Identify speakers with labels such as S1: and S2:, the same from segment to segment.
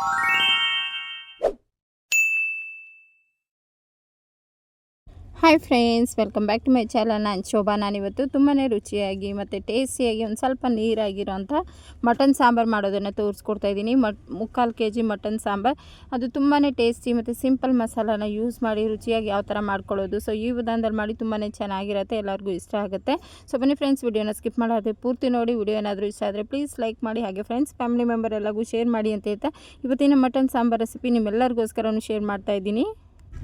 S1: you hi friends welcome back to my channel ನಾನು ಶೋಭಾ. ನಾನಿವತ್ತು ತುಂಬಾ ರುಚಿಯಾಗಿ ಮತ್ತು ಟೇಸ್ಟಿಯಾಗಿ ಒಂದು ಸ್ವಲ್ಪ ನೀರಾಗಿರೋಂಥ ಮಟನ್ ಸಾಂಬಾರು ಮಾಡೋದನ್ನು ತೋರಿಸ್ಕೊಡ್ತಾ ಇದ್ದೀನಿ. ಮಟ್ ಮುಕ್ಕಾಲು ಕೆ ಜಿ ಮಟನ್ ಸಾಂಬಾರು. ಅದು ತುಂಬಾ ಟೇಸ್ಟಿ ಮತ್ತು ಸಿಂಪಲ್ ಮಸಾಲಾನ ಯೂಸ್ ಮಾಡಿ ರುಚಿಯಾಗಿ ಯಾವ ಥರ ಮಾಡ್ಕೊಳ್ಳೋದು. ಸೊ ಈ ವಿಧಾನದಲ್ಲಿ ಮಾಡಿ ತುಂಬಾ ಚೆನ್ನಾಗಿರುತ್ತೆ, ಎಲ್ಲರಿಗೂ ಇಷ್ಟ ಆಗುತ್ತೆ. ಸೊ ಬನ್ನಿ ಫ್ರೆಂಡ್ಸ್ ವಿಡಿಯೋನ ಸ್ಕಿಪ್ ಮಾಡೋದು ಪೂರ್ತಿ ನೋಡಿ. ವಿಡಿಯೋ ಏನಾದರೂ ಇಷ್ಟ ಆದರೆ ಪ್ಲೀಸ್ ಲೈಕ್ ಮಾಡಿ. ಹಾಗೆ ಫ್ರೆಂಡ್ಸ್ ಫ್ಯಾಮಿಲಿ ಮೆಂಬರ್ ಎಲ್ಲಗೂ ಶೇರ್ ಮಾಡಿ ಅಂತ ಹೇಳ್ತಾ ಇವತ್ತಿನ ಮಟನ್ ಸಾಂಬಾರು ರೆಸಿಪಿ ನಿಮ್ಮೆಲ್ಲರಿಗೋಸ್ಕರನೂ ಶೇರ್ ಮಾಡ್ತಾ ಇದ್ದೀನಿ.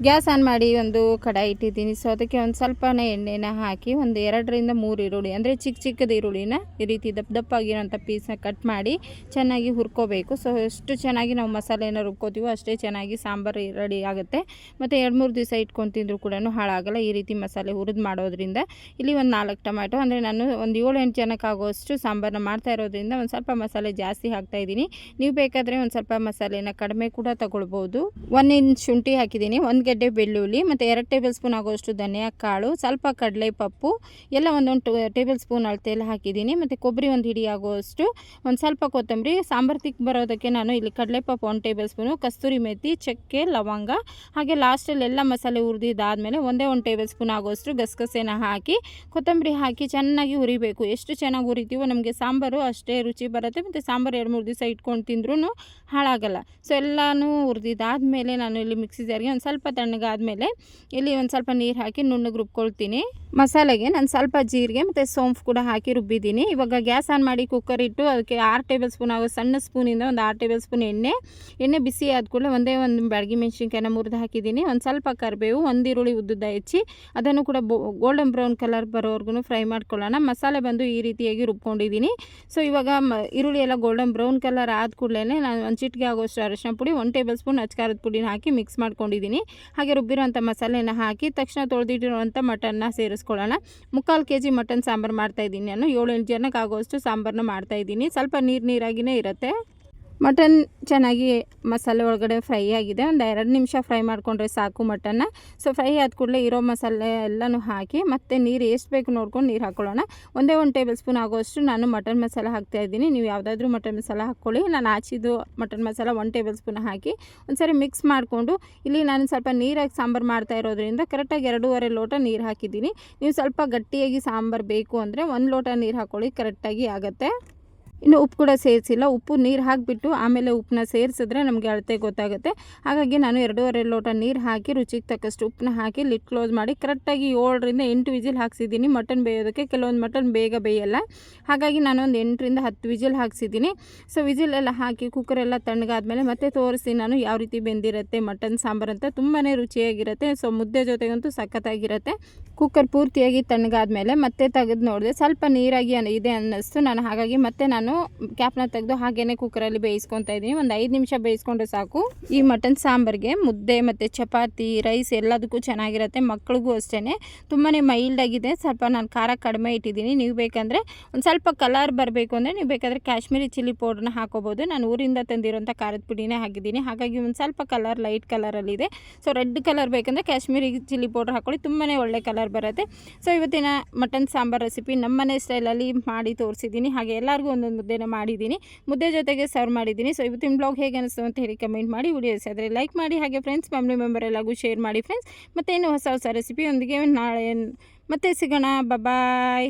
S1: ಗ್ಯಾಸ್ ಆನ್ ಮಾಡಿ ಒಂದು ಕಡಾಯಿ ಇಟ್ಟಿದ್ದೀನಿ. ಸೊ ಅದಕ್ಕೆ ಒಂದು ಸ್ವಲ್ಪನೇ ಎಣ್ಣೆನ ಹಾಕಿ ಒಂದು ಎರಡರಿಂದ ಮೂರು ಈರುಳ್ಳಿ, ಅಂದರೆ ಚಿಕ್ಕ ಚಿಕ್ಕದ ಈರುಳ್ಳಿನ ಈ ರೀತಿ ದಪ್ಪ ದಪ್ಪಾಗಿರೋಂಥ ಪೀಸ್ನ ಕಟ್ ಮಾಡಿ ಚೆನ್ನಾಗಿ ಹುರ್ಕೋಬೇಕು. ಸೊ ಎಷ್ಟು ಚೆನ್ನಾಗಿ ನಾವು ಮಸಾಲೆನ ರುಬ್ಕೋತೀವೋ ಅಷ್ಟೇ ಚೆನ್ನಾಗಿ ಸಾಂಬಾರು ರೆಡಿ ಆಗುತ್ತೆ. ಮತ್ತು ಎರಡು ಮೂರು ದಿವಸ ಇಟ್ಕೊಂಡು ತಿಂದರೂ ಕೂಡ ಹಾಳಾಗಲ್ಲ ಈ ರೀತಿ ಮಸಾಲೆ ಹುರಿದು ಮಾಡೋದ್ರಿಂದ. ಇಲ್ಲಿ ಒಂದು ನಾಲ್ಕು ಟೊಮ್ಯಾಟೊ, ಅಂದರೆ ನಾನು ಒಂದು ಏಳು ಎಂಟು ಜನಕ್ಕೆ ಆಗೋಷ್ಟು ಸಾಂಬಾರನ್ನ ಮಾಡ್ತಾ ಇರೋದ್ರಿಂದ ಒಂದು ಸ್ವಲ್ಪ ಮಸಾಲೆ ಜಾಸ್ತಿ ಹಾಕ್ತಾ ಇದ್ದೀನಿ. ನೀವು ಬೇಕಾದರೆ ಒಂದು ಸ್ವಲ್ಪ ಮಸಾಲೆನ ಕಡಿಮೆ ಕೂಡ ತಗೊಳ್ಬೋದು. ಒಂದು ಇಂಚ್ ಶುಂಠಿ ಹಾಕಿದ್ದೀನಿ. ಒಂದು ಗೆಡ್ಡೆ ಬೆಳ್ಳುಳ್ಳಿ ಮತ್ತು ಎರಡು ಟೇಬಲ್ ಸ್ಪೂನ್ ಆಗೋಷ್ಟು ಧನಿಯಾ ಕಾಳು, ಸ್ವಲ್ಪ ಕಡಲೆ ಪಪ್ಪು, ಎಲ್ಲ ಒಂದೊಂದು ಟೇಬಲ್ ಸ್ಪೂನ್ ಅಳತೆಯಲ್ಲಿ ಹಾಕಿದ್ದೀನಿ. ಮತ್ತು ಕೊಬ್ಬರಿ ಒಂದು ಹಿಡಿ ಆಗುವಷ್ಟು ಒಂದು ಸ್ವಲ್ಪ ಕೊತ್ತಂಬರಿ, ಸಾಂಬಾರು ತಿಕ್ ಬರೋದಕ್ಕೆ ನಾನು ಇಲ್ಲಿ ಕಡಲೆ ಪಪ್ಪು ಒಂದು ಟೇಬಲ್ ಸ್ಪೂನು ಕಸ್ತೂರಿ ಮೆಥಿ ಚಕ್ಕೆ, ಲವಂಗ, ಹಾಗೆ ಲಾಸ್ಟಲ್ಲಿ ಎಲ್ಲ ಮಸಾಲೆ ಹುರಿದಿದ್ದಾದಮೇಲೆ ಒಂದೇ ಒಂದು ಟೇಬಲ್ ಸ್ಪೂನ್ ಆಗೋಷ್ಟು ಗಸಗಸೆನ ಹಾಕಿ, ಕೊತ್ತಂಬರಿ ಹಾಕಿ ಚೆನ್ನಾಗಿ ಹುರಿಬೇಕು. ಎಷ್ಟು ಚೆನ್ನಾಗಿ ಹುರಿತೀವೋ ನಮಗೆ ಸಾಂಬಾರು ಅಷ್ಟೇ ರುಚಿ ಬರುತ್ತೆ. ಮತ್ತು ಸಾಂಬಾರು ಎರಡು ಮೂರು ದಿವಸ ಇಟ್ಕೊಂಡು ತಿಂದ್ರೂ ಹಾಳಾಗಲ್ಲ. ಸೊ ಎಲ್ಲನೂ ಹುರಿದಿದ್ದಾದಮೇಲೆ ನಾನು ಇಲ್ಲಿ ಮಿಕ್ಸಿ ಜಾರಿಗೆ ಒಂದು ಸ್ವಲ್ಪ ತಣ್ಣಗಾದಮೇಲೆ ಇಲ್ಲಿ ಒಂದು ಸ್ವಲ್ಪ ನೀರು ಹಾಕಿ ನುಣ್ಣಗೆ ರುಬ್ಕೊಳ್ತೀನಿ. ಮಸಾಲೆಗೆ ನಾನು ಸ್ವಲ್ಪ ಜೀರಿಗೆ ಮತ್ತು ಸೋಂಪು ಕೂಡ ಹಾಕಿ ರುಬ್ಬಿದ್ದೀನಿ. ಇವಾಗ ಗ್ಯಾಸ್ ಆನ್ ಮಾಡಿ ಕುಕ್ಕರ್ ಇಟ್ಟು ಅದಕ್ಕೆ ಆರು ಟೇಬಲ್ ಸ್ಪೂನ್ ಆಗೋ ಸಣ್ಣ ಸ್ಪೂನಿಂದ ಒಂದು ಆರು ಟೇಬಲ್ ಸ್ಪೂನ್ ಎಣ್ಣೆ. ಎಣ್ಣೆ ಬಿಸಿ ಆದ ಕೂಡಲೇ ಒಂದೇ ಒಂದು ಬ್ಯಾಡಗಿ ಮೆಣಸಿನ್ಕಾಯಿನ ಮುರಿದು ಹಾಕಿದ್ದೀನಿ. ಒಂದು ಸ್ವಲ್ಪ ಕರಿಬೇವು, ಒಂದು ಈರುಳ್ಳಿ ಉದ್ದುದ್ದ ಹೆಚ್ಚಿ ಅದನ್ನು ಕೂಡ ಗೋಲ್ಡನ್ ಬ್ರೌನ್ ಕಲರ್ ಬರೋವರೆಗೂ ಫ್ರೈ ಮಾಡ್ಕೊಳ್ಳೋಣ. ಮಸಾಲೆ ಬಂದು ಈ ರೀತಿಯಾಗಿ ರುಬ್ಕೊಂಡಿದ್ದೀನಿ. ಸೊ ಇವಾಗ ಈರುಳ್ಳಿ ಎಲ್ಲ ಗೋಲ್ಡನ್ ಬ್ರೌನ್ ಕಲರ್ ಆದ ಕೂಡಲೇ ನಾನು ಒಂದು ಚಿಟಿಕೆ ಆಗೋಷ್ಟು ಅರಶಿನ ಪುಡಿ, ಒಂದು ಟೇಬಲ್ ಸ್ಪೂನ್ ಅಚ್ಕಾರದ ಪುಡಿನ ಹಾಕಿ ಮಿಕ್ಸ್ ಮಾಡ್ಕೊಂಡಿದ್ದೀನಿ. ಹಾಗೆ ರುಬ್ಬಿರುವಂಥ ಮಸಾಲೆನ ಹಾಕಿ ತಕ್ಷಣ ತೊಳೆದಿಟ್ಟಿರುವಂಥ ಮಟನ್ನ ಸೇರಿಸ್ಕೊಳ್ಳೋಣ. ಮುಕ್ಕಾಲು ಕೆ ಜಿ ಮಟನ್ ಸಾಂಬಾರು ಮಾಡ್ತಾಯಿದ್ದೀನಿ ನಾನು. ಏಳು ಎಂಟು ಜನಕ್ಕೆ ಆಗೋಷ್ಟು ಸಾಂಬಾರನ್ನ ಮಾಡ್ತಾಯಿದ್ದೀನಿ ಸ್ವಲ್ಪ ನೀರು ನೀರಾಗಿಯೇ ಇರುತ್ತೆ. ಮಟನ್ ಚೆನ್ನಾಗಿ ಮಸಾಲೆ ಒಳಗಡೆ ಫ್ರೈ ಆಗಿದೆ. ಒಂದು ಎರಡು ನಿಮಿಷ ಫ್ರೈ ಮಾಡಿಕೊಂಡ್ರೆ ಸಾಕು ಮಟನ್ನ. ಸೊ ಫ್ರೈ ಆದ ಕೂಡಲೇ ಇರೋ ಮಸಾಲೆ ಎಲ್ಲನೂ ಹಾಕಿ ಮತ್ತು ನೀರು ಎಷ್ಟು ಬೇಕು ನೋಡ್ಕೊಂಡು ನೀರು ಹಾಕ್ಕೊಳ್ಳೋಣ ಒಂದೇ ಒಂದು ಟೇಬಲ್ ಸ್ಪೂನ್ ಆಗೋಷ್ಟು ನಾನು ಮಟನ್ ಮಸಾಲ ಹಾಕ್ತಾಯಿದ್ದೀನಿ ನೀವು ಯಾವುದಾದ್ರೂ ಮಟನ್ ಮಸಾಲ ಹಾಕ್ಕೊಳ್ಳಿ. ನಾನು ಹಾಚಿದ್ದು ಮಟನ್ ಮಸಾಲ ಒಂದು ಟೇಬಲ್ ಸ್ಪೂನ್ ಹಾಕಿ ಒಂದ್ಸರಿ ಮಿಕ್ಸ್ ಮಾಡಿಕೊಂಡು ಇಲ್ಲಿ ನಾನು ಸ್ವಲ್ಪ ನೀರಾಗಿ ಸಾಂಬಾರು ಮಾಡ್ತಾ ಇರೋದ್ರಿಂದ ಕರೆಕ್ಟಾಗಿ ಎರಡೂವರೆ ಲೋಟ ನೀರು ಹಾಕಿದ್ದೀನಿ. ನೀವು ಸ್ವಲ್ಪ ಗಟ್ಟಿಯಾಗಿ ಸಾಂಬಾರು ಬೇಕು ಅಂದರೆ ಒಂದು ಲೋಟ ನೀರು ಹಾಕ್ಕೊಳ್ಳಿ ಕರೆಕ್ಟಾಗಿ ಆಗುತ್ತೆ. ಇನ್ನು ಉಪ್ಪು ಕೂಡ ಸೇರಿಸಿಲ್ಲ. ಉಪ್ಪು ನೀರು ಹಾಕಿಬಿಟ್ಟು ಆಮೇಲೆ ಉಪ್ಪನ್ನ ಸೇರಿಸಿದ್ರೆ ನಮಗೆ ಅಳತೆ ಗೊತ್ತಾಗುತ್ತೆ. ಹಾಗಾಗಿ ನಾನು ಎರಡೂವರೆ ಲೋಟ ನೀರು ಹಾಕಿ ರುಚಿಗೆ ತಕ್ಕಷ್ಟು ಉಪ್ಪನ್ನ ಹಾಕಿ ಲಿಟ್ ಕ್ಲೋಸ್ ಮಾಡಿ ಕರೆಕ್ಟಾಗಿ ಏಳರಿಂದ ಎಂಟು ವಿಜಿಲ್ ಹಾಕ್ಸಿದ್ದೀನಿ. ಮಟನ್ ಬೇಯೋದಕ್ಕೆ ಕೆಲವೊಂದು ಮಟನ್ ಬೇಗ ಬೇಯಲ್ಲ. ಹಾಗಾಗಿ ನಾನು ಒಂದು ಎಂಟರಿಂದ ಹತ್ತು ವಿಜಿಲ್ ಹಾಕ್ಸಿದ್ದೀನಿ. ಸೊ ವಿಜಿಲ್ ಎಲ್ಲ ಹಾಕಿ ಕುಕ್ಕರೆಲ್ಲ ತಣ್ಣಗಾದ್ಮೇಲೆ ಮತ್ತೆ ತೋರಿಸಿ ನಾನು ಯಾವ ರೀತಿ ಬೆಂದಿರುತ್ತೆ, ಮಟನ್, ಸಾಂಬಾರು ಅಂತ ತುಂಬಾ ರುಚಿಯಾಗಿರುತ್ತೆ. ಸೊ ಮುದ್ದೆ ಜೊತೆಗಂತೂ ಸಖತ್ತಾಗಿರುತ್ತೆ. ಕುಕ್ಕರ್ ಪೂರ್ತಿಯಾಗಿ ತಣ್ಣಗಾದ್ಮೇಲೆ ಮತ್ತೆ ತೆಗೆದು ನೋಡಿದೆ ಸ್ವಲ್ಪ ನೀರಾಗಿ ಇದೆ ಅನ್ನಿಸ್ತು. ನಾನು ಹಾಗಾಗಿ ಮತ್ತೆ ನಾನು ನಾನು ಕ್ಯಾಪ್ನ ತೆಗೆದು ಹಾಗೇನೆ ಕುಕ್ಕರಲ್ಲಿ ಬೇಯಿಸ್ಕೊತಾ ಇದ್ದೀನಿ. ಒಂದು ಐದು ನಿಮಿಷ ಬೇಯಿಸ್ಕೊಂಡ್ರೆ ಸಾಕು. ಈ ಮಟನ್ ಸಾಂಬಾರಿಗೆ ಮುದ್ದೆ ಮತ್ತು ಚಪಾತಿ ರೈಸ್ ಎಲ್ಲದಕ್ಕೂ ಚೆನ್ನಾಗಿರುತ್ತೆ, ಮಕ್ಳಿಗೂ ಅಷ್ಟೇ ತುಂಬಾ ಮೈಲ್ಡ್ ಆಗಿದೆ. ಸ್ವಲ್ಪ ನಾನು ಖಾರ ಕಡಿಮೆ ಇಟ್ಟಿದ್ದೀನಿ. ನೀವು ಬೇಕಂದರೆ ಒಂದು ಸ್ವಲ್ಪ ಕಲರ್ ಬರಬೇಕು ಅಂದರೆ ನೀವು ಬೇಕಾದರೆ ಕಾಶ್ಮೀರಿ ಚಿಲ್ಲಿ ಪೌಡ್ರನ್ನ ಹಾಕೋಬೋದು. ನಾನು ಊರಿಂದ ತಂದಿರೋಂಥ ಖಾರದ ಪುಡಿನೇ ಹಾಕಿದ್ದೀನಿ. ಹಾಗಾಗಿ ಒಂದು ಸ್ವಲ್ಪ ಕಲರ್ ಲೈಟ್ ಕಲರಲ್ಲಿದೆ ಸೊ ರೆಡ್ ಕಲರ್ ಬೇಕಂದರೆ ಕಾಶ್ಮೀರಿ ಚಿಲ್ಲಿ ಪೌಡ್ರ್ ಹಾಕೊಳ್ಳಿ. ತುಂಬಾ ಒಳ್ಳೆ ಕಲರ್ ಬರುತ್ತೆ. ಸೊ ಇವತ್ತಿನ ಮಟನ್ ಸಾಂಬಾರ್ ರೆಸಿಪಿ ನಮ್ಮನೆ ಸ್ಟೈಲಲ್ಲಿ ಮಾಡಿ ತೋರಿಸಿದ್ದೀನಿ. ಹಾಗೆ ಎಲ್ಲರಿಗೂ ಒಂದೊಂದು ಮುದ್ದೆನ ಮಾಡಿದ್ದೀನಿ. ಮುದ್ದೆ ಜೊತೆಗೆ ಸರ್ವ್ ಮಾಡಿದ್ದೀನಿ. ಸೊ ಇವತ್ತಿನ ಬ್ಲಾಗ್ ಹೇಗೆ ಅನಿಸ್ತು ಅಂತ ಹೇಳಿ ಕಮೆಂಟ್ ಮಾಡಿ. ವಿಡಿಯೋ ಆದರೆ ಲೈಕ್ ಮಾಡಿ. ಹಾಗೆ ಫ್ರೆಂಡ್ಸ್ ಫ್ಯಾಮಿಲಿ ಮೆಂಬರ್ ಎಲ್ಲರಿಗೂ ಶೇರ್ ಮಾಡಿ ಫ್ರೆಂಡ್ಸ್ ಮತ್ತು ಇನ್ನು ಹೊಸ ಹೊಸ ರೆಸಿಪಿಯೊಂದಿಗೆ ನಾಳೆ ಮತ್ತೆ ಸಿಗೋಣ. ಬಾಯ್